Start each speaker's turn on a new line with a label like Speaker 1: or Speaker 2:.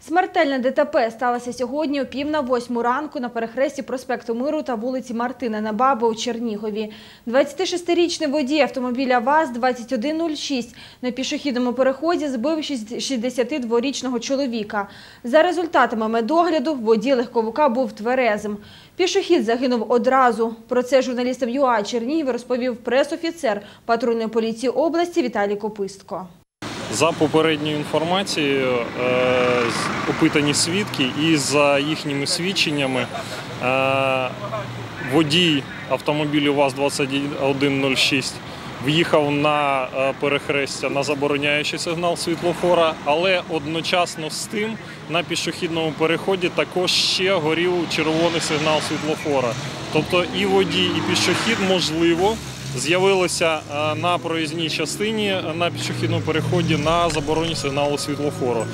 Speaker 1: Смертельне ДТП сталося сьогодні о пів на восьму ранку на перехресті проспекту Миру та вулиці Мартина Набаби у Чернігові. 26-річний водій автомобіля ВАЗ-2106 на пішохідному переході збив 62-річного чоловіка. За результатами медогляду водій легковика був тверезим. Пішохід загинув одразу. Про це журналістам ЮА Чернігів розповів пресофіцер патрульної поліції області Віталій Копистко.
Speaker 2: За попередньою інформацією, е, опитані свідки, і за їхніми свідченнями е, водій автомобілю ВАЗ-2106 в'їхав на е, перехрестя на забороняючий сигнал світлофора, але одночасно з тим на пішохідному переході також ще горів червоний сигнал світлофора. Тобто і водій, і пішохід можливо з'явилися е, на проїзній частині на пішохідному переході на забороні сигналу світлофору.